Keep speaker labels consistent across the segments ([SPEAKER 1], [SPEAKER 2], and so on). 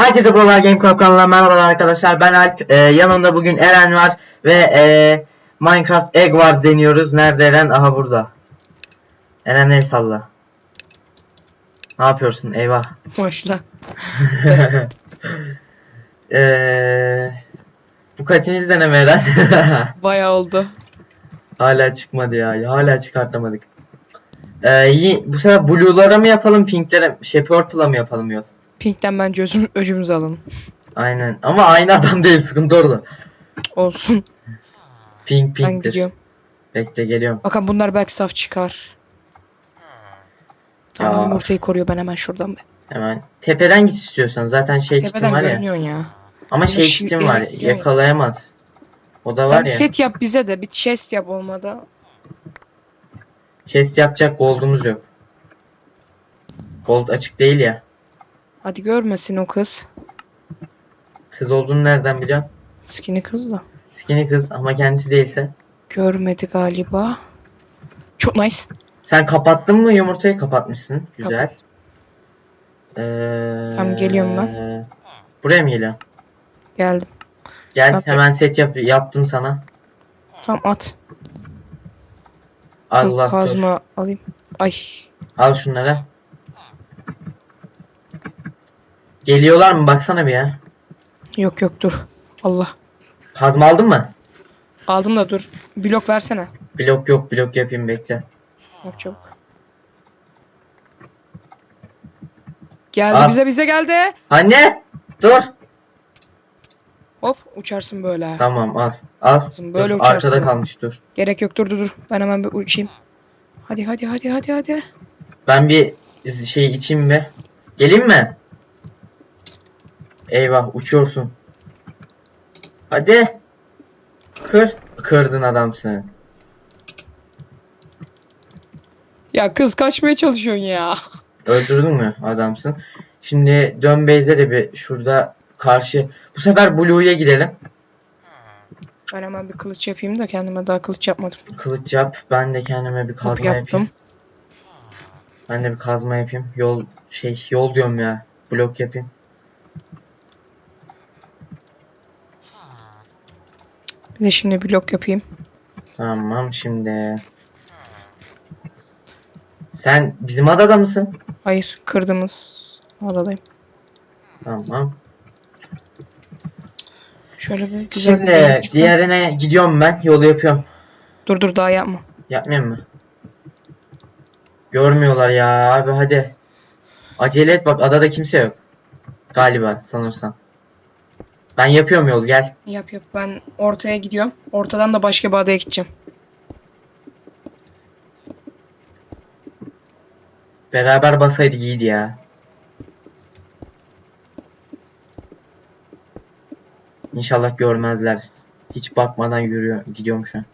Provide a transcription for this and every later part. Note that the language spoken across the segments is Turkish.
[SPEAKER 1] Herkese Bola Game Club kanalına merhabalar arkadaşlar. Ben Alp. Ee, yanımda bugün Eren var ve ee, Minecraft Egg Wars deniyoruz. Nerede Eren? Aha burada. Eren el salla. Ne yapıyorsun? Eyvah.
[SPEAKER 2] Başla.
[SPEAKER 1] Ee, bu kaçıncı deneme Eren?
[SPEAKER 2] Bayağı oldu.
[SPEAKER 1] hala çıkmadı ya. Hala çıkartamadık. Ee, bu sefer blue'lara mı yapalım, pinklere, şey purple'a mı yapalım yok?
[SPEAKER 2] Pink'ten bence özüm, öcümüzü alalım.
[SPEAKER 1] Aynen. Ama aynı adam değil. Sıkıntı orada.
[SPEAKER 2] Olsun.
[SPEAKER 1] Pink
[SPEAKER 2] Ben
[SPEAKER 1] pinktir.
[SPEAKER 2] gidiyorum.
[SPEAKER 1] Bekle geliyorum.
[SPEAKER 2] Bakın bunlar belki saf çıkar. Tamam
[SPEAKER 1] Ya.
[SPEAKER 2] yumurtayı koruyor ben hemen şuradan. be.
[SPEAKER 1] Hemen. Tepeden git istiyorsan. Zaten şey kitim
[SPEAKER 2] Tepeden
[SPEAKER 1] var ya.
[SPEAKER 2] görünüyorsun ya.
[SPEAKER 1] Ama şey
[SPEAKER 2] şu-
[SPEAKER 1] kitim var.
[SPEAKER 2] evet, biliyorum.
[SPEAKER 1] Yakalayamaz. O da
[SPEAKER 2] Sen
[SPEAKER 1] var
[SPEAKER 2] bir
[SPEAKER 1] ya.
[SPEAKER 2] set yap bize de. Bir chest yap olmadı.
[SPEAKER 1] Chest yapacak gold'umuz yok. Gold açık değil ya.
[SPEAKER 2] Hadi görmesin o kız.
[SPEAKER 1] Kız olduğunu nereden biliyorsun?
[SPEAKER 2] Skinny kız da.
[SPEAKER 1] Skinny kız ama kendisi değilse.
[SPEAKER 2] Görmedi galiba. Çok nice.
[SPEAKER 1] Sen kapattın mı yumurtayı? Kapatmışsın. Güzel. Ee,
[SPEAKER 2] Tamam, geliyorum ben.
[SPEAKER 1] Buraya mı geliyorsun?
[SPEAKER 2] Geldim.
[SPEAKER 1] Gel
[SPEAKER 2] Bak-
[SPEAKER 1] hemen set yap yaptım sana.
[SPEAKER 2] Tam at.
[SPEAKER 1] Allah dur.
[SPEAKER 2] Kazma alayım. Ay.
[SPEAKER 1] Al şunları. Geliyorlar mı? Baksana bir ya.
[SPEAKER 2] Yok yok dur. Allah.
[SPEAKER 1] Kazma aldın mı?
[SPEAKER 2] Aldım da dur. Blok versene.
[SPEAKER 1] Blok yok. Blok yapayım bekle.
[SPEAKER 2] Yap çabuk. Geldi
[SPEAKER 1] Al.
[SPEAKER 2] bize bize geldi.
[SPEAKER 1] Anne! Dur.
[SPEAKER 2] Hop uçarsın böyle.
[SPEAKER 1] Tamam al. Al.
[SPEAKER 2] Kızım, böyle
[SPEAKER 1] Dur,
[SPEAKER 2] uçarsın.
[SPEAKER 1] Arkada kalmış dur.
[SPEAKER 2] Gerek yok dur dur dur. Ben hemen bir uçayım. Hadi hadi hadi hadi hadi.
[SPEAKER 1] Ben bir şey içeyim mi? Geleyim mi? Eyvah uçuyorsun. Hadi. Kır. Kırdın adamsın.
[SPEAKER 2] Ya kız kaçmaya çalışıyorsun ya.
[SPEAKER 1] Öldürdün mü adamsın? Şimdi dön base'e de bir şurada karşı. Bu sefer Blue'ya gidelim.
[SPEAKER 2] Ben hemen bir kılıç yapayım da kendime daha kılıç yapmadım.
[SPEAKER 1] Kılıç yap. Ben de kendime bir kazma yapayım.
[SPEAKER 2] yaptım.
[SPEAKER 1] Ben de bir kazma yapayım. Yol şey yol diyorum ya. Blok yapayım.
[SPEAKER 2] Bir de şimdi blok yapayım.
[SPEAKER 1] Tamam şimdi. Sen bizim adada mısın?
[SPEAKER 2] Hayır kırdığımız adadayım.
[SPEAKER 1] Tamam.
[SPEAKER 2] Şöyle bir güzel bir
[SPEAKER 1] Şimdi
[SPEAKER 2] çıksam.
[SPEAKER 1] diğerine gidiyorum ben. Yolu yapıyorum.
[SPEAKER 2] Dur dur daha yapma.
[SPEAKER 1] Yapmayayım mı? Görmüyorlar ya abi hadi. Acele et bak adada kimse yok. Galiba sanırsam. Ben yapıyorum yol gel.
[SPEAKER 2] Yap yap ben ortaya gidiyorum. Ortadan da başka bir adaya gideceğim.
[SPEAKER 1] Beraber basaydık iyiydi ya. İnşallah görmezler. Hiç bakmadan yürüyor, gidiyorum şu an.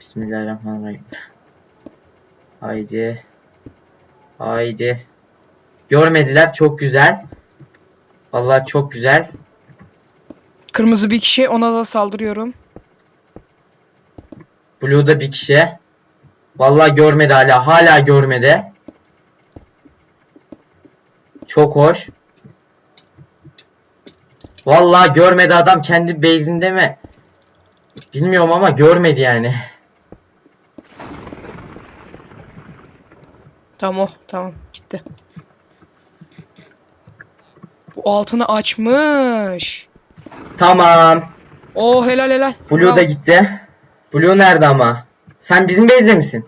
[SPEAKER 1] Bismillahirrahmanirrahim. Haydi. Haydi. Görmediler, çok güzel. Vallahi çok güzel.
[SPEAKER 2] Kırmızı bir kişi ona da saldırıyorum.
[SPEAKER 1] Blue'da bir kişi. Vallahi görmedi hala, hala görmedi. Çok hoş. Vallahi görmedi adam kendi base'inde mi? Bilmiyorum ama görmedi yani.
[SPEAKER 2] Tamam o tamam gitti. Bu altını açmış.
[SPEAKER 1] Tamam.
[SPEAKER 2] Oo helal helal.
[SPEAKER 1] Blue
[SPEAKER 2] Bravo.
[SPEAKER 1] da gitti. Blue nerede ama? Sen bizim base'de misin?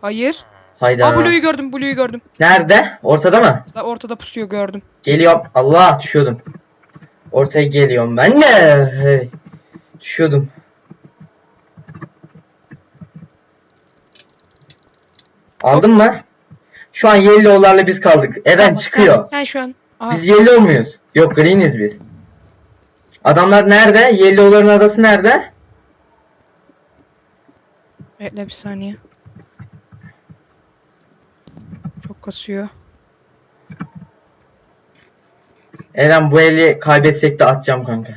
[SPEAKER 2] Hayır.
[SPEAKER 1] Hayda.
[SPEAKER 2] Aa Blue'yu gördüm Blue'yu gördüm.
[SPEAKER 1] Nerede? Ortada mı?
[SPEAKER 2] Da ortada pusuyor gördüm.
[SPEAKER 1] Geliyorum. Allah düşüyordum. Ortaya geliyorum ben de. Hey. Düşüyordum. Aldın mı? Şu an Yellow'larla biz kaldık. Eren
[SPEAKER 2] Tamam,
[SPEAKER 1] çıkıyor.
[SPEAKER 2] Sen, sen şu an. Aa,
[SPEAKER 1] Biz Yellow muyuz? Yok Green'iz biz. Adamlar nerede? Yellow'ların adası nerede?
[SPEAKER 2] Bekle bir saniye. Çok kasıyor.
[SPEAKER 1] Eren bu eli kaybetsek de atacağım kanka.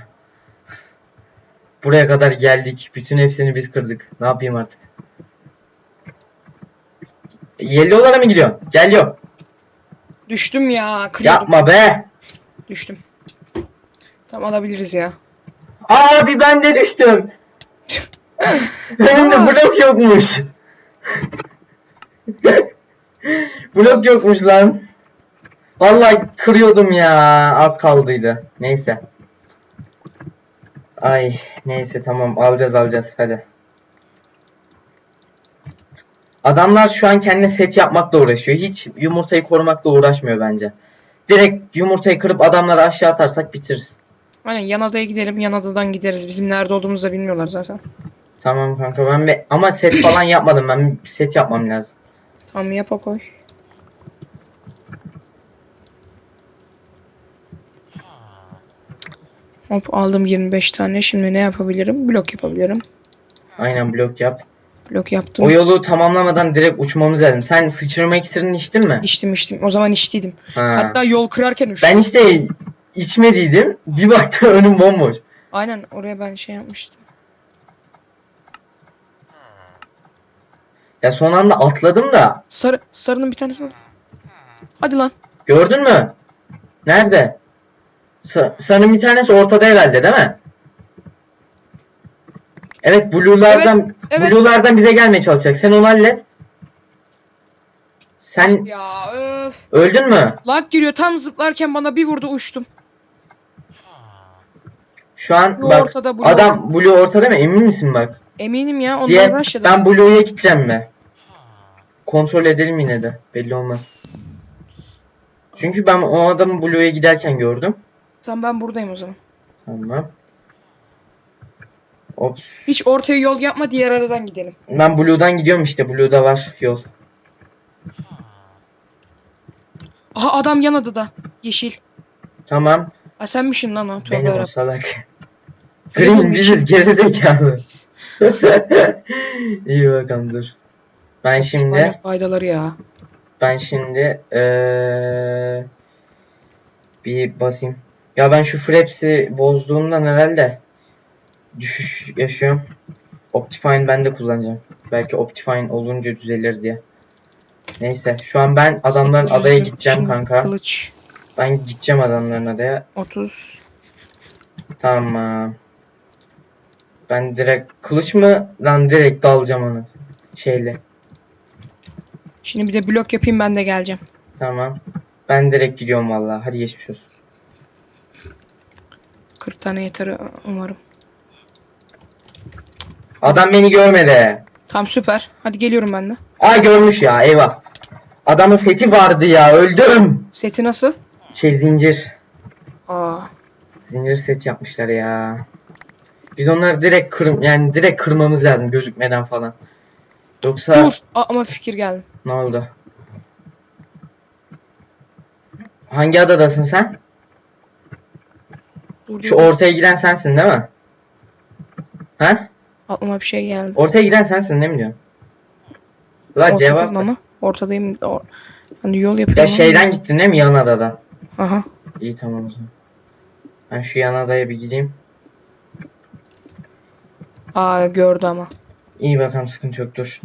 [SPEAKER 1] Buraya kadar geldik. Bütün hepsini biz kırdık. Ne yapayım artık? Yellow'lara mı gidiyorsun? Gel yok.
[SPEAKER 2] Düştüm ya. Kırıyordum.
[SPEAKER 1] Yapma be.
[SPEAKER 2] Düştüm. Tamam alabiliriz ya.
[SPEAKER 1] Abi ben de düştüm. Önümde
[SPEAKER 2] Aa.
[SPEAKER 1] blok yokmuş. blok yokmuş lan. Vallahi kırıyordum ya. Az kaldıydı. Neyse. Ay neyse tamam alacağız alacağız hadi. Adamlar şu an kendine set yapmakla uğraşıyor. Hiç yumurtayı korumakla uğraşmıyor bence. Direkt yumurtayı kırıp adamları aşağı atarsak bitiririz.
[SPEAKER 2] Aynen yan adaya gidelim. Yan adadan gideriz. Bizim nerede olduğumuzu da bilmiyorlar zaten.
[SPEAKER 1] Tamam kanka ben bir ama set falan yapmadım ben bir set yapmam lazım.
[SPEAKER 2] Tamam yapa koy. Hop aldım 25 tane. Şimdi ne yapabilirim? Blok yapabilirim.
[SPEAKER 1] Aynen blok yap.
[SPEAKER 2] Blok yaptım.
[SPEAKER 1] O yolu tamamlamadan direkt uçmamız lazım. Sen sıçrama iksirini içtin mi?
[SPEAKER 2] İçtim içtim. O zaman içtiydim.
[SPEAKER 1] Ha.
[SPEAKER 2] Hatta yol kırarken üşüdüm.
[SPEAKER 1] Ben işte içmediydim. Bir baktım önüm bomboş.
[SPEAKER 2] Aynen oraya ben şey yapmıştım.
[SPEAKER 1] Ya son anda atladım da.
[SPEAKER 2] Sarı, sarının bir tanesi var. Hadi lan.
[SPEAKER 1] Gördün mü? Nerede? Sa sarının bir tanesi ortada herhalde değil mi? Evet blue'lardan
[SPEAKER 2] Evet, evet.
[SPEAKER 1] blue'lardan bize gelmeye çalışacak. Sen onu hallet. Sen
[SPEAKER 2] Ya öf.
[SPEAKER 1] öldün mü?
[SPEAKER 2] Lag giriyor tam zıplarken bana bir vurdu uçtum.
[SPEAKER 1] Şu an
[SPEAKER 2] Blue
[SPEAKER 1] bak
[SPEAKER 2] ortada, blue
[SPEAKER 1] adam blue ortada mı? Emin misin bak?
[SPEAKER 2] Eminim ya onlar
[SPEAKER 1] Diye
[SPEAKER 2] başladı.
[SPEAKER 1] ben blue'ya gideceğim mi? Kontrol edelim yine de. Belli olmaz. Çünkü ben o adamı blue'ya giderken gördüm.
[SPEAKER 2] Tamam ben buradayım o zaman.
[SPEAKER 1] Tamam. Ops.
[SPEAKER 2] Hiç ortaya yol yapma diğer aradan gidelim.
[SPEAKER 1] Ben blue'dan gidiyorum işte. Blue'da var yol.
[SPEAKER 2] Aha adam yan adada. Yeşil.
[SPEAKER 1] Tamam.
[SPEAKER 2] Ha senmişsin lan o.
[SPEAKER 1] Benim o salak. Green biziz gerizekalı. İyi bakalım dur. Ben şimdi
[SPEAKER 2] faydaları ya.
[SPEAKER 1] ben şimdi eee bir basayım. Ya ben şu Fraps'i bozduğumdan herhalde düşüş yaşıyorum. Optifine ben de kullanacağım. Belki Optifine olunca düzelir diye. Neyse şu an ben adamların
[SPEAKER 2] 800
[SPEAKER 1] adaya gideceğim kanka.
[SPEAKER 2] Kılıç.
[SPEAKER 1] Ben gideceğim adamların adaya.
[SPEAKER 2] 30.
[SPEAKER 1] Tamam. Ben direkt kılıç mı lan direkt dalacağım onu şeyle.
[SPEAKER 2] Şimdi bir de blok yapayım ben de geleceğim.
[SPEAKER 1] Tamam. Ben direkt gidiyorum vallahi. Hadi geçmiş olsun.
[SPEAKER 2] 40 tane yeter umarım.
[SPEAKER 1] Adam beni görmedi.
[SPEAKER 2] Tamam süper. Hadi geliyorum ben de.
[SPEAKER 1] Aa görmüş ya eyvah. Adamın seti vardı ya öldüm.
[SPEAKER 2] Seti nasıl?
[SPEAKER 1] Şey zincir.
[SPEAKER 2] Aa.
[SPEAKER 1] Zincir set yapmışlar ya. Biz onları direkt kır yani direkt kırmamız lazım gözükmeden falan. Yoksa
[SPEAKER 2] Dur. Aa, ama fikir geldi.
[SPEAKER 1] ne oldu? Hangi adadasın sen?
[SPEAKER 2] Dur,
[SPEAKER 1] Şu
[SPEAKER 2] dur.
[SPEAKER 1] ortaya giden sensin değil mi? Ha?
[SPEAKER 2] Aklıma bir şey geldi.
[SPEAKER 1] Ortaya giden sensin değil mi diyorum? La cevap.
[SPEAKER 2] Ortadayım
[SPEAKER 1] ver.
[SPEAKER 2] ama. Ortadayım. Or- hani yol yapıyorum.
[SPEAKER 1] Ya
[SPEAKER 2] ama-
[SPEAKER 1] şeyden gittin değil mi yan adadan?
[SPEAKER 2] Aha.
[SPEAKER 1] İyi tamam o zaman. Ben şu yan adaya bir gideyim.
[SPEAKER 2] Aa gördü ama.
[SPEAKER 1] İyi bakalım sıkıntı yok dur.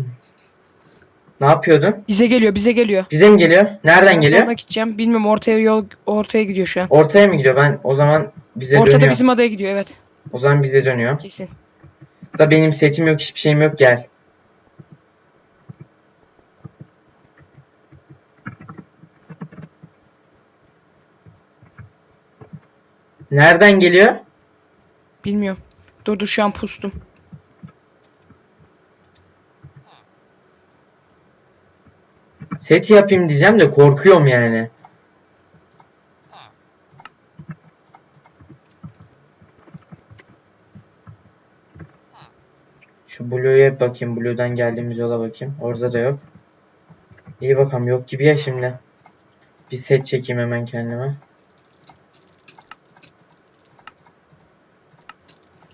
[SPEAKER 1] Ne yapıyordun?
[SPEAKER 2] Bize geliyor, bize geliyor.
[SPEAKER 1] Bize mi geliyor? Nereden geliyor?
[SPEAKER 2] Ona gideceğim. Bilmiyorum ortaya yol ortaya gidiyor şu an.
[SPEAKER 1] Ortaya mı gidiyor? Ben o zaman bize
[SPEAKER 2] Ortada
[SPEAKER 1] dönüyor.
[SPEAKER 2] bizim adaya gidiyor evet.
[SPEAKER 1] O zaman bize dönüyor.
[SPEAKER 2] Kesin.
[SPEAKER 1] Da benim setim yok, hiçbir şeyim yok gel. Nereden geliyor?
[SPEAKER 2] Bilmiyorum. Dur dur şu an pustum.
[SPEAKER 1] Set yapayım diyeceğim de korkuyorum yani. Şu Blue'ya bakayım. Blue'dan geldiğimiz yola bakayım. Orada da yok. İyi bakalım yok gibi ya şimdi. Bir set çekeyim hemen kendime.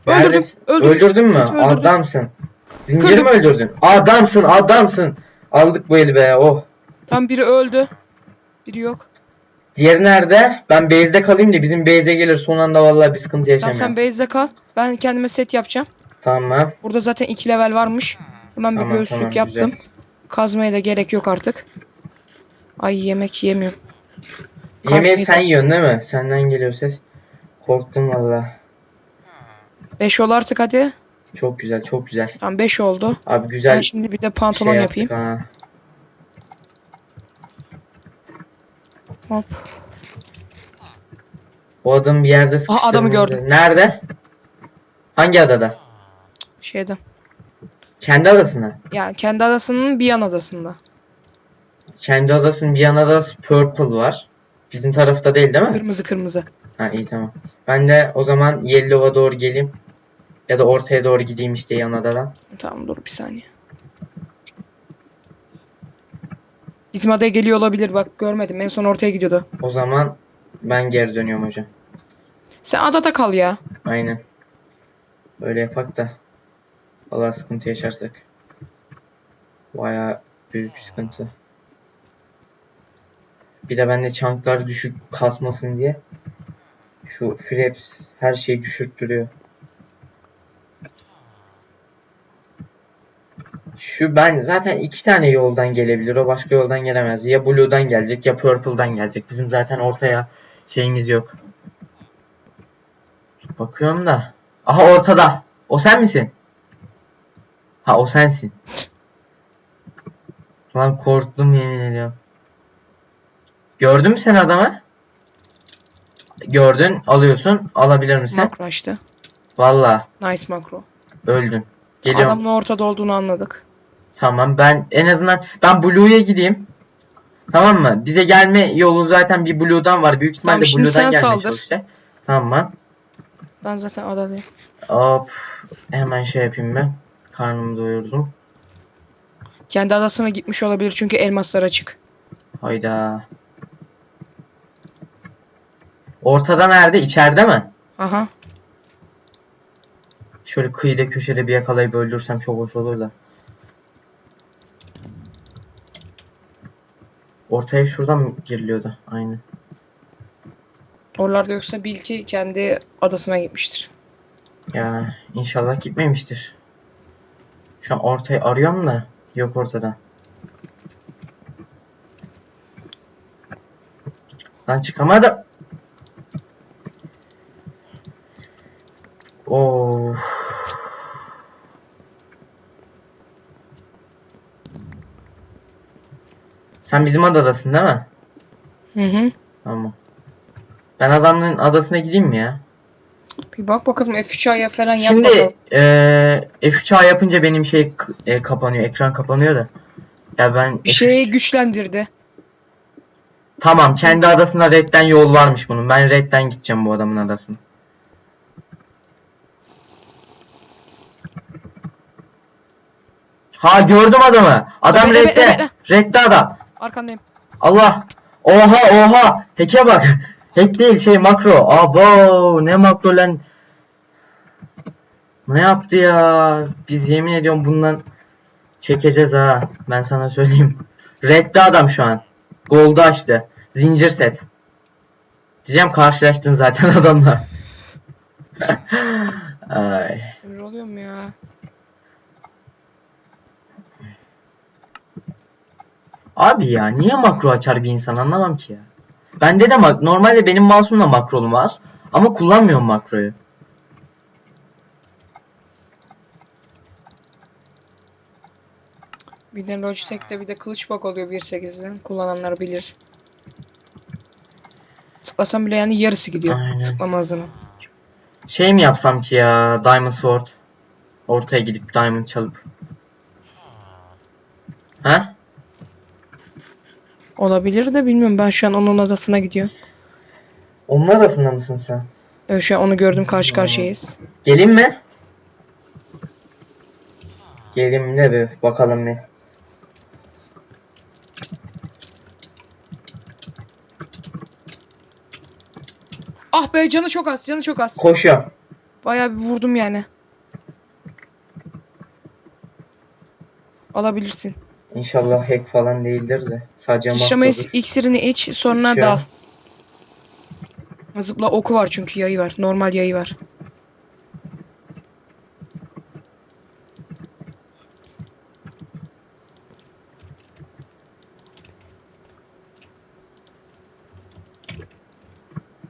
[SPEAKER 2] Öldürdüm,
[SPEAKER 1] Neredesin?
[SPEAKER 2] Öldürdüm.
[SPEAKER 1] Öldürdün mü?
[SPEAKER 2] Öldürdüm.
[SPEAKER 1] Adamsın. Zinciri
[SPEAKER 2] Kırdım.
[SPEAKER 1] mi öldürdün? Adamsın, adamsın. Aldık bu eli be. Oh.
[SPEAKER 2] Tam biri öldü. Biri yok.
[SPEAKER 1] Diğeri nerede? Ben base'de kalayım da bizim base'e gelir son anda vallahi bir sıkıntı
[SPEAKER 2] Tamam
[SPEAKER 1] yaşamayalım.
[SPEAKER 2] sen base'de kal. Ben kendime set yapacağım.
[SPEAKER 1] Tamam.
[SPEAKER 2] Burada zaten iki level varmış. Hemen bir
[SPEAKER 1] Tamam,
[SPEAKER 2] göğüslük
[SPEAKER 1] tamam,
[SPEAKER 2] yaptım.
[SPEAKER 1] güzel.
[SPEAKER 2] Kazmaya da gerek yok artık. Ay yemek yemiyorum.
[SPEAKER 1] Yemeği
[SPEAKER 2] Kasmayı
[SPEAKER 1] sen
[SPEAKER 2] da-
[SPEAKER 1] yiyorsun değil mi? Senden geliyor ses. Korktum valla.
[SPEAKER 2] 5 ol artık hadi.
[SPEAKER 1] Çok güzel çok güzel.
[SPEAKER 2] Tamam 5 oldu.
[SPEAKER 1] Abi
[SPEAKER 2] Ben
[SPEAKER 1] güzel
[SPEAKER 2] şimdi bir de pantolon
[SPEAKER 1] şey
[SPEAKER 2] yapayım.
[SPEAKER 1] ha.
[SPEAKER 2] Hop.
[SPEAKER 1] O adam bir yerde sıkıştırıldı.
[SPEAKER 2] adamı gördüm.
[SPEAKER 1] Nerede? Hangi adada?
[SPEAKER 2] Şeyde.
[SPEAKER 1] Kendi adasına.
[SPEAKER 2] Yani kendi adasının bir yan adasında.
[SPEAKER 1] Kendi adasının bir yanında Purple var. Bizim tarafta değil değil mi?
[SPEAKER 2] Kırmızı kırmızı.
[SPEAKER 1] Ha iyi tamam. Ben de o zaman Yellow'a doğru geleyim. Ya da ortaya doğru gideyim işte yan adadan.
[SPEAKER 2] Tamam dur bir saniye. Bizim adaya geliyor olabilir bak görmedim. En son ortaya gidiyordu.
[SPEAKER 1] O zaman ben geri dönüyorum hocam.
[SPEAKER 2] Sen adada kal ya.
[SPEAKER 1] Aynen. Böyle yapak da. Valla sıkıntı yaşarsak. Baya büyük sıkıntı. Bir de bende çanklar düşük kasmasın diye. Şu Fraps her şeyi düşürttürüyor. Şu ben zaten iki tane yoldan gelebilir. O başka yoldan gelemez. Ya Blue'dan gelecek ya Purple'dan gelecek. Bizim zaten ortaya şeyimiz yok. Bakıyorum da. Aha ortada. O sen misin? Ha o sensin. Lan korktum yemin ediyorum. Gördün mü sen adamı? Gördün, alıyorsun. Alabilir misin?
[SPEAKER 2] Makro açtı.
[SPEAKER 1] Valla
[SPEAKER 2] Nice makro.
[SPEAKER 1] öldün. Geliyorum.
[SPEAKER 2] Adamın ortada olduğunu anladık.
[SPEAKER 1] Tamam ben en azından ben Blue'ya gideyim. Tamam mı? Bize gelme yolu zaten bir Blue'dan var. Büyük ihtimalle
[SPEAKER 2] Tamam, şimdi
[SPEAKER 1] Blue'dan
[SPEAKER 2] sen
[SPEAKER 1] gelmeye
[SPEAKER 2] saldır.
[SPEAKER 1] çalışacak. Tamam.
[SPEAKER 2] Ben zaten adadayım.
[SPEAKER 1] Hop. Hemen şey yapayım ben. Karnımı doyurdum.
[SPEAKER 2] Kendi adasına gitmiş olabilir çünkü elmaslar açık.
[SPEAKER 1] Hayda. Ortada nerede? İçeride mi?
[SPEAKER 2] Aha.
[SPEAKER 1] Şöyle kıyıda köşede bir yakalayıp öldürsem çok hoş olur da. Ortaya şuradan giriliyordu? Aynen.
[SPEAKER 2] Oralarda yoksa bil ki kendi adasına gitmiştir.
[SPEAKER 1] Ya inşallah gitmemiştir. Şu an ortayı arıyorum da yok ortada. Lan çıkamadım. Oo. Sen bizim adadasın değil mi?
[SPEAKER 2] Hı hı.
[SPEAKER 1] Tamam. Ben adamın adasına gideyim mi ya?
[SPEAKER 2] Bir bak bakalım F3A'ya falan yap
[SPEAKER 1] Şimdi
[SPEAKER 2] bakalım.
[SPEAKER 1] eee F3A yapınca benim şey e, kapanıyor, ekran kapanıyor da. Ya ben
[SPEAKER 2] Bir
[SPEAKER 1] F3
[SPEAKER 2] şeyi güçlendirdi.
[SPEAKER 1] Tamam, kendi adasına redden yol varmış bunun. Ben redden gideceğim bu adamın adasına. Ha gördüm adamı. Adam
[SPEAKER 2] Bekle, bekle,
[SPEAKER 1] redde.
[SPEAKER 2] bekle.
[SPEAKER 1] Redde adam.
[SPEAKER 2] Arkandayım.
[SPEAKER 1] Allah. Oha oha. Hack'e bak. Hack değil şey makro. Abo ne makro lan. Ne yaptı ya? Biz yemin ediyorum bundan çekeceğiz ha. Ben sana söyleyeyim. Red'de adam şu an. Gold'u açtı. Zincir set. Diyeceğim karşılaştın zaten adamla. Ay.
[SPEAKER 2] Sinir oluyorum ya.
[SPEAKER 1] Abi ya niye makro açar bir insan anlamam ki ya. Bende de mak normalde benim mouse'umda makrolu mouse ama kullanmıyorum makroyu.
[SPEAKER 2] Bir de Logitech'te bir de kılıç bak oluyor 1.8'den. Kullananlar bilir. Tıklasam bile yani yarısı gidiyor.
[SPEAKER 1] Aynen.
[SPEAKER 2] Tıklama hızını.
[SPEAKER 1] Şey mi yapsam ki ya Diamond Sword ortaya gidip Diamond çalıp. Ha?
[SPEAKER 2] Olabilir de bilmiyorum. Ben şu an onun adasına gidiyorum.
[SPEAKER 1] Onun adasında mısın sen?
[SPEAKER 2] Evet, şu an onu gördüm karşı karşıyayız.
[SPEAKER 1] Gelin mi? Gelin ne bir bakalım bir.
[SPEAKER 2] Ah be canı çok az canı çok az.
[SPEAKER 1] Koşuyorum.
[SPEAKER 2] Bayağı bir vurdum yani. Alabilirsin.
[SPEAKER 1] İnşallah hack falan değildir de. Sadece
[SPEAKER 2] Sıçrama
[SPEAKER 1] makrodur.
[SPEAKER 2] iksirini iç sonra
[SPEAKER 1] İçiyorum.
[SPEAKER 2] dal. Zıpla oku var çünkü yayı var. Normal yayı var.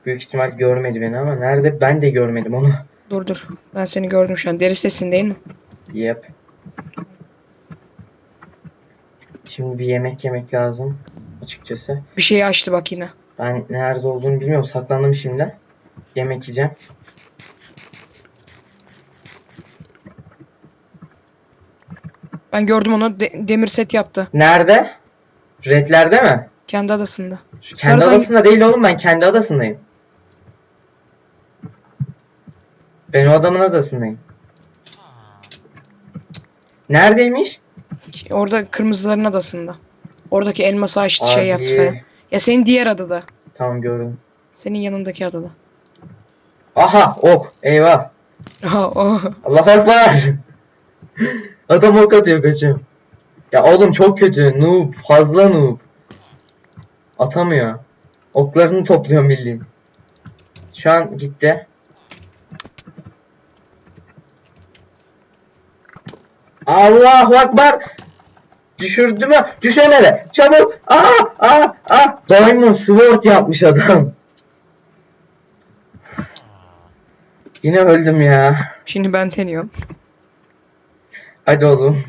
[SPEAKER 1] Büyük ihtimal görmedi beni ama nerede ben de görmedim onu.
[SPEAKER 2] Dur dur. Ben seni gördüm şu an. Deri sesin değil mi?
[SPEAKER 1] Yep. Şimdi bir yemek yemek lazım açıkçası.
[SPEAKER 2] Bir şey açtı bak yine.
[SPEAKER 1] Ben nerede olduğunu bilmiyorum. Saklandım şimdi. Yemek yiyeceğim.
[SPEAKER 2] Ben gördüm onu. De- demir set yaptı.
[SPEAKER 1] Nerede? Redlerde mi?
[SPEAKER 2] Kendi adasında.
[SPEAKER 1] Kendi
[SPEAKER 2] Sarıdan-
[SPEAKER 1] adasında değil oğlum ben kendi adasındayım. Ben o adamın adasındayım. Neredeymiş?
[SPEAKER 2] Orada kırmızıların adasında. Oradaki elması açtı şey
[SPEAKER 1] Abi.
[SPEAKER 2] yaptı falan. Ya senin diğer adada.
[SPEAKER 1] Tamam gördüm.
[SPEAKER 2] Senin yanındaki adada.
[SPEAKER 1] Aha ok. Eyvah.
[SPEAKER 2] Aha, o.
[SPEAKER 1] Allah ekber. Adam ok atıyor kaçıyor. Ya oğlum çok kötü. Noob. Fazla noob. Atamıyor. Oklarını topluyor bildiğin. Şu an gitti. Allahu Ekber. Düşürdü mü? Düşemedi. Çabuk. Aa, aa, aa. Diamond Sword yapmış adam. Yine öldüm ya.
[SPEAKER 2] Şimdi ben deniyorum.
[SPEAKER 1] Hadi oğlum.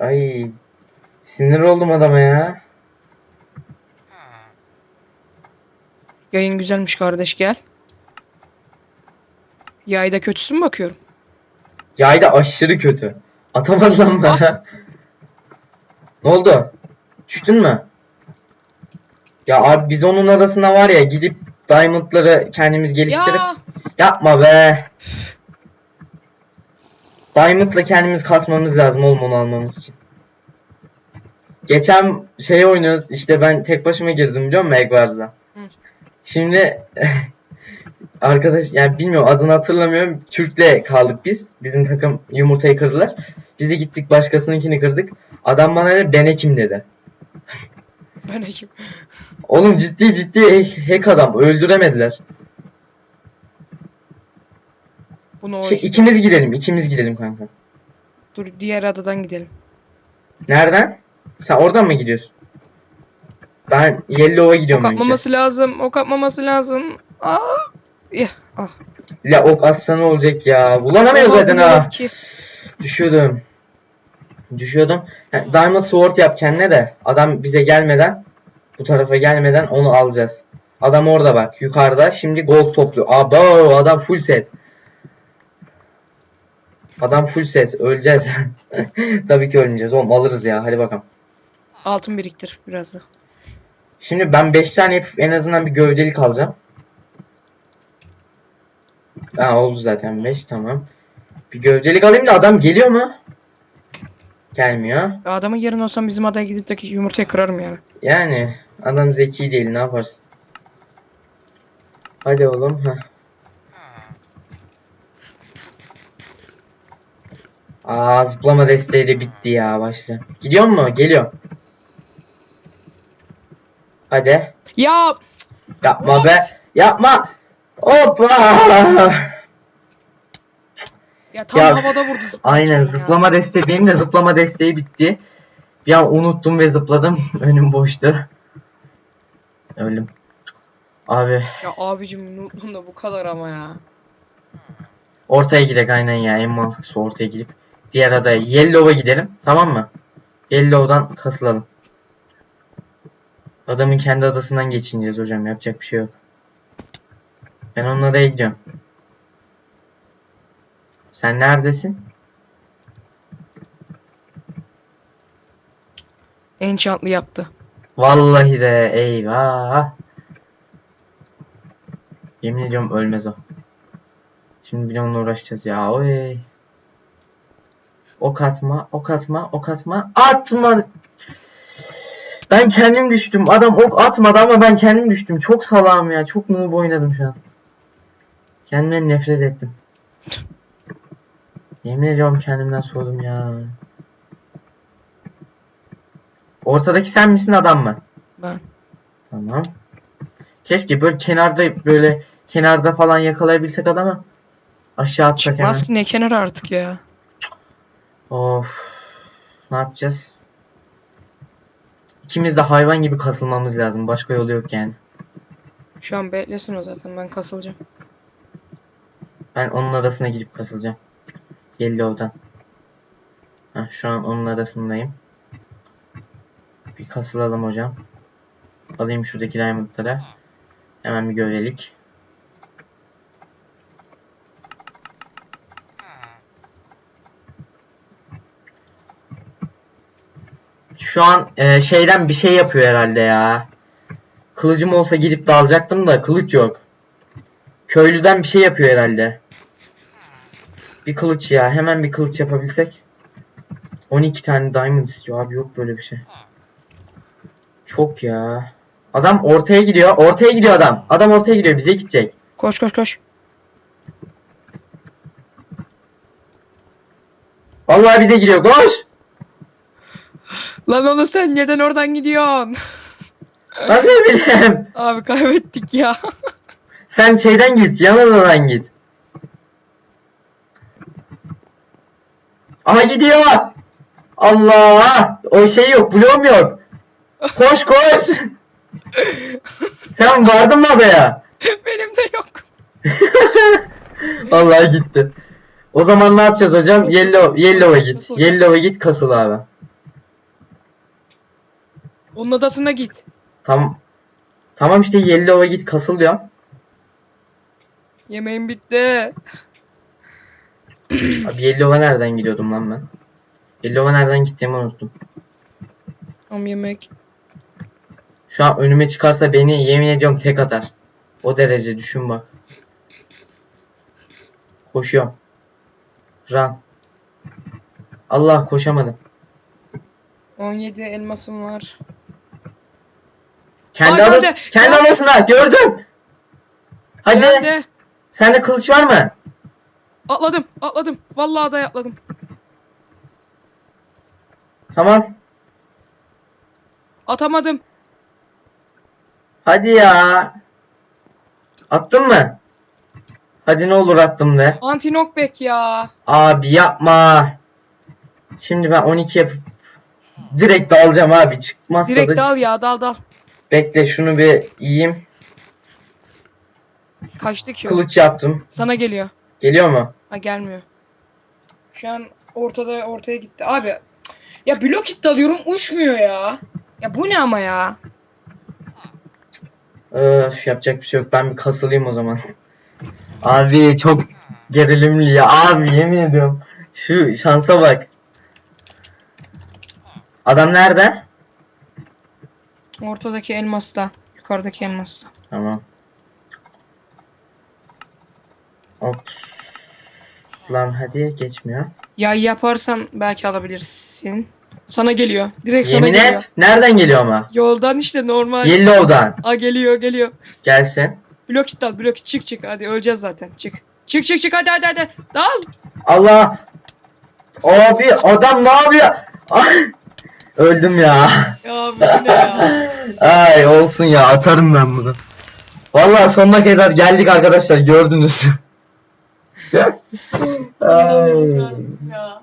[SPEAKER 1] Ay. Sinir oldum adama ya.
[SPEAKER 2] Yayın güzelmiş kardeş gel. Yayda kötüsü mü bakıyorum?
[SPEAKER 1] Yayda aşırı kötü. Atamaz lan bana. ne oldu? Düştün mü? Ya abi biz onun adasına var ya gidip diamondları kendimiz geliştirip
[SPEAKER 2] Ya
[SPEAKER 1] yapma be. Diamond'la kendimiz kasmamız lazım oğlum onu almamız için. Geçen şey oynuyoruz işte ben tek başıma girdim biliyor musun Eggwars'a?
[SPEAKER 2] Hı.
[SPEAKER 1] Şimdi arkadaş yani bilmiyorum adını hatırlamıyorum. Türk'le kaldık biz. Bizim takım yumurtayı kırdılar. Bizi gittik başkasınınkini kırdık. Adam bana dedi ben ekim dedi.
[SPEAKER 2] ben ekim.
[SPEAKER 1] Oğlum ciddi ciddi hack- adam öldüremediler.
[SPEAKER 2] Bunu o
[SPEAKER 1] Şey,
[SPEAKER 2] istiyor.
[SPEAKER 1] ikimiz gidelim ikimiz gidelim kanka.
[SPEAKER 2] Dur diğer adadan gidelim.
[SPEAKER 1] Nereden? Sen oradan mı gidiyorsun? Ben Yellow'a gidiyorum önce.
[SPEAKER 2] atmaması lazım. Ok atmaması lazım. Aa. Ya. Ah.
[SPEAKER 1] La ok atsa ne olacak ya? Bulanamıyor zaten ha.
[SPEAKER 2] ki?
[SPEAKER 1] Düşüyordum. Düşüyordum. Ha, Diamond Sword yap kendine de. Adam bize gelmeden bu tarafa gelmeden onu alacağız. Adam orada bak yukarıda. Şimdi gold topluyor. Abo adam full set. Adam full set. Öleceğiz. Tabii ki ölmeyeceğiz oğlum alırız ya. Hadi bakalım.
[SPEAKER 2] Altın biriktir biraz da.
[SPEAKER 1] Şimdi ben 5 tane en azından bir gövdelik alacağım. Ha oldu zaten 5 tamam. Bir gövdelik alayım da adam geliyor mu? Gelmiyor.
[SPEAKER 2] Adamın yerine olsam bizim adaya gidip de yumurtayı kırarım yani.
[SPEAKER 1] Yani adam zeki değil ne yaparsın? Hadi oğlum. Heh. Aa zıplama desteği de bitti ya başla. Gidiyor mu? Geliyor. Hadi.
[SPEAKER 2] Ya
[SPEAKER 1] Yapma be. Yapma. Hoppa.
[SPEAKER 2] ya tam
[SPEAKER 1] Ya,
[SPEAKER 2] havada vurdu zıplarken
[SPEAKER 1] Aynen
[SPEAKER 2] ya.
[SPEAKER 1] zıplama desteği benim de zıplama desteği bitti. Bir an unuttum ve zıpladım. Önüm boştu. Öldüm. Abi
[SPEAKER 2] Ya abicim unuttum da bu kadar ama ya.
[SPEAKER 1] ortaya gidelim aynen ya en mantıklısı ortaya gidip diğer adaya Yellow'a gidelim tamam mı? Yellow'dan kasılalım. Adamın kendi adasından geçineceğiz hocam yapacak bir şey yok. Ben onun adaya gidiyorum. Sen neredesin?
[SPEAKER 2] Enchantlı yaptı.
[SPEAKER 1] Vallahi de eyvah. Yemin ediyorum ölmez o. Şimdi bile onunla uğraşacağız ya. Oy. Ok atma, ok atma, ok atma. Atma. Ben kendim düştüm. Adam ok atmadı ama ben kendim düştüm. Çok salağım ya. Çok noob oynadım şu an. Kendimden nefret ettim. Yemin ediyorum kendimden soğudum ya. Ortadaki sen misin adam mı?
[SPEAKER 2] Ben.
[SPEAKER 1] Tamam. Keşke böyle kenarda böyle kenarda falan yakalayabilsek adamı. Aşağı atsak hemen.
[SPEAKER 2] Çıkmaz ki ne kenara artık ya.
[SPEAKER 1] Of. Ne yapacağız? İkimiz de hayvan gibi kasılmamız lazım. Başka yolu yok yani.
[SPEAKER 2] Şu an beklesin o zaten ben kasılacağım.
[SPEAKER 1] Ben onun adasına gidip kasılacağım. Yellow'dan. Heh, şu an onun adasındayım. Bir kasılalım hocam. Alayım şuradaki diamondları. Hemen bir görelik. Şu an e, şeyden bir şey yapıyor herhalde ya. Kılıcım olsa gidip dalacaktım da kılıç yok. Köylüden bir şey yapıyor herhalde. Bir kılıç ya. Hemen bir kılıç yapabilsek. 12 tane diamond istiyor abi yok böyle bir şey. Çok ya. Adam ortaya gidiyor. Ortaya gidiyor adam. Adam ortaya gidiyor. Bize gidecek.
[SPEAKER 2] Koş koş koş.
[SPEAKER 1] Vallahi bize gidiyor. Koş.
[SPEAKER 2] Lan oğlum sen neden oradan gidiyorsun?
[SPEAKER 1] Ben ne bileyim.
[SPEAKER 2] Abi kaybettik ya.
[SPEAKER 1] Sen şeyden git. Yan adadan git. Aha gidiyor. Allah. O şey yok. Bloğum yok. Koş koş. Sen vardın mı adaya?
[SPEAKER 2] Benim de yok.
[SPEAKER 1] Vallahi gitti. O zaman ne yapacağız hocam? Yellow, Yellow'a git. Yellow'a git kasıl abi.
[SPEAKER 2] Onun odasına git.
[SPEAKER 1] Tamam. Tamam işte Yellow'a git kasıl diyorum.
[SPEAKER 2] Yemeğim bitti.
[SPEAKER 1] Abi Yellow'a nereden gidiyordum lan ben? Yellow'a nereden gittiğimi unuttum.
[SPEAKER 2] Am yemek.
[SPEAKER 1] Şu an önüme çıkarsa beni yemin ediyorum tek atar. O derece düşün bak. Koşuyorum. Run. Allah koşamadım.
[SPEAKER 2] 17 elmasım var.
[SPEAKER 1] Kendi
[SPEAKER 2] Ay,
[SPEAKER 1] adası,
[SPEAKER 2] nerede?
[SPEAKER 1] kendi adasına gördüm. Hadi.
[SPEAKER 2] Nerede?
[SPEAKER 1] Sende kılıç var mı?
[SPEAKER 2] Atladım, atladım. Vallahi da atladım.
[SPEAKER 1] Tamam.
[SPEAKER 2] Atamadım.
[SPEAKER 1] Hadi ya. Attın mı? Hadi ne olur attım de.
[SPEAKER 2] Anti knockback ya.
[SPEAKER 1] Abi yapma. Şimdi ben 12 yapıp direkt dalacağım abi. Çıkmazsa
[SPEAKER 2] Direkt
[SPEAKER 1] da
[SPEAKER 2] dal ya, dal dal.
[SPEAKER 1] bekle şunu bir yiyeyim.
[SPEAKER 2] Kaçtı ki o.
[SPEAKER 1] Kılıç yaptım.
[SPEAKER 2] Sana geliyor.
[SPEAKER 1] Geliyor mu?
[SPEAKER 2] Ha gelmiyor. Şu an ortada ortaya gitti. Abi ya blok hit alıyorum uçmuyor ya. Ya bu ne ama ya?
[SPEAKER 1] Öf yapacak bir şey yok. Ben bir kasılayım o zaman. Abi çok gerilimli ya. Abi yemin ediyorum. Şu şansa bak. Adam nerede?
[SPEAKER 2] Ortadaki elmasta. Yukarıdaki elmasta.
[SPEAKER 1] Tamam. Hop. Lan hadi geçmiyor.
[SPEAKER 2] Yay yaparsan belki alabilirsin. Sana geliyor. Direkt sana
[SPEAKER 1] Yemin
[SPEAKER 2] geliyor.
[SPEAKER 1] et. Nereden geliyor ama?
[SPEAKER 2] Yoldan işte normal.
[SPEAKER 1] Yellow'dan.
[SPEAKER 2] Aa geliyor geliyor.
[SPEAKER 1] Gelsin.
[SPEAKER 2] Blok hit al blok hit. çık çık hadi öleceğiz zaten çık. Çık çık çık hadi hadi hadi. Dal.
[SPEAKER 1] Allah. Abi adam ne yapıyor? Ah! Öldüm ya.
[SPEAKER 2] Ya bu ne ya?
[SPEAKER 1] Ay olsun ya atarım ben bunu. Vallahi sonuna kadar geldik arkadaşlar gördünüz. Ay.
[SPEAKER 2] ya.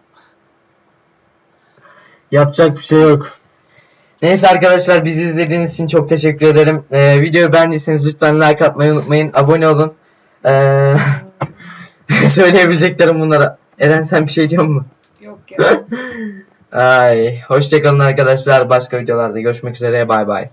[SPEAKER 1] Yapacak bir şey yok. Neyse arkadaşlar bizi izlediğiniz için çok teşekkür ederim. Ee, videoyu beğendiyseniz lütfen like atmayı unutmayın. Abone olun. Ee, söyleyebileceklerim bunlara. Eren sen bir şey diyor mu?
[SPEAKER 2] Yok ya.
[SPEAKER 1] Ay, hoşçakalın arkadaşlar. Başka videolarda görüşmek üzere. Bay bay.